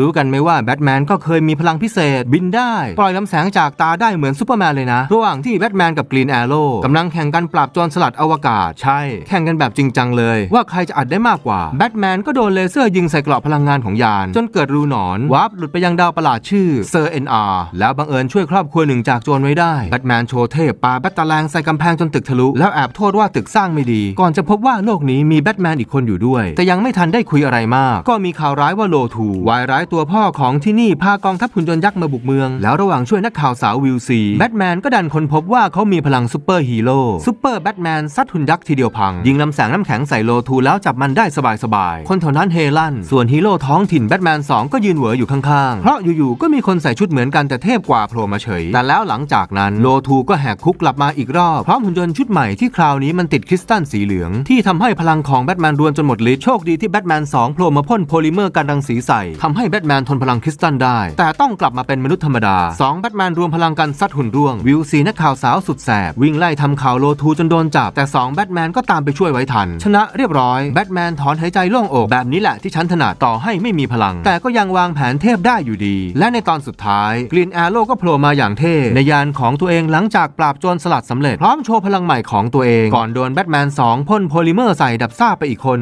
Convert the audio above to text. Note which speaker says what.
Speaker 1: รู้กันไหมว่าแบทแมนก็เคยมีพลังพิเศษ บินได้ ปล่อยลำแสงจากตาได้เหมือนซูเปอร์แมนเลยนะ ระหว่างที่แบทแมนกับกรีนแอโร่กำลังแข่งกันปราบจรสลัดอวกาศ ใช่ แข่งกันแบบจริงจังเลย ว่าใครจะอัดได้มากกว่า แบทแมนก็โดนเลเซอร์ยิงใส่เกราะพลังงานของยาน จนเกิดรูหนอนวาร์ปหลุดไปยังดาวประหลาดชื่อเซอร์เอ็นอาร์แล้วบังเอิญช่วยครอบครัวหนึ่งจากโจรไว้ได้แบทแมนโชว์เทพปาแบตตะแลงใส่กำแพงจนตึกทะลุแล้วแอบโทษว่าตึกสร้างไม่ดี ก่อนจะพบว่าโลกนี้มีแบทแมนอีกคนอยู่ด้วย แต่ยังไม่ทันได้คุยอะไรมาก ก็มีข่าวร้ายว่าโลทูวายร้ายตัวพ่อของที่นี่พากองทัพหุ่นยนต์ยักษ์มาบุกเมือง แล้วระหว่างช่วยนักข่าวสาววิลซีแบทแมนก็ดันค้นพบว่าเขามีพลังซูเปอร์ฮีโร่ซูเปอร์แบทแมนซัดหุ่นยักษ์ทีเดียวพัง ยิงลำแสงน้ำแข็งใส่โลทูแล้วจับมันได้สบายๆ คนแถวนั้นเฮลั่น ส่วนฮีโร่ท้องถิ่นแบทแมน 2 ก็ยืนเหวออยู่ข้างๆ เพราะอยู่ๆ ก็มีคนใส่ชุดเหมือนกันแต่เทพกว่าโผล่มาเฉย แต่แล้วหลังจากนั้นโลทูก็แหกคุกกลับมาอีกรอบ พร้อมหุ่นยนต์ชุดใหม่ที่คราวนี้มันติดคริสตัลสีเหลือง ที่ทำให้พลังของแบทแมนรวนจนหมดฤทธิ์โชคดีที่แบทแมน2โผล่มาพ่นโพลิเมอร์กันรังสีใส่ทำให้แบทแมนทนพลังคริสตัลได้ แต่ต้องกลับมาเป็นมนุษย์ธรรมดา 2 แบทแมนรวมพลังกันซัดหุ่นร่วง วิวซีนักข่าวสาวสุดแสบ วิ่งไล่ทำข่าวโลทูจนโดนจับ แต่ 2 แบทแมนก็ตามไปช่วยไว้ทัน ชนะเรียบร้อย แบทแมนถอนหายใจโล่งอก แบบนี้แหละที่ฉันถนัดต่อให้ไม่มีพลัง แต่ก็ยังวางแผนเทพได้อยู่ดี และในตอนสุดท้ายกรีนแอโร่ก็โผล่มาอย่างเท่ในยานของตัวเองหลังจากปราบโจรสลัดสำเร็จพร้อมโชว์พลังใหม่ของตัวเองก่อนโดนแบทแมน2พ่นโพลิเมอร์ใส่ดับซ่าไปอีกคน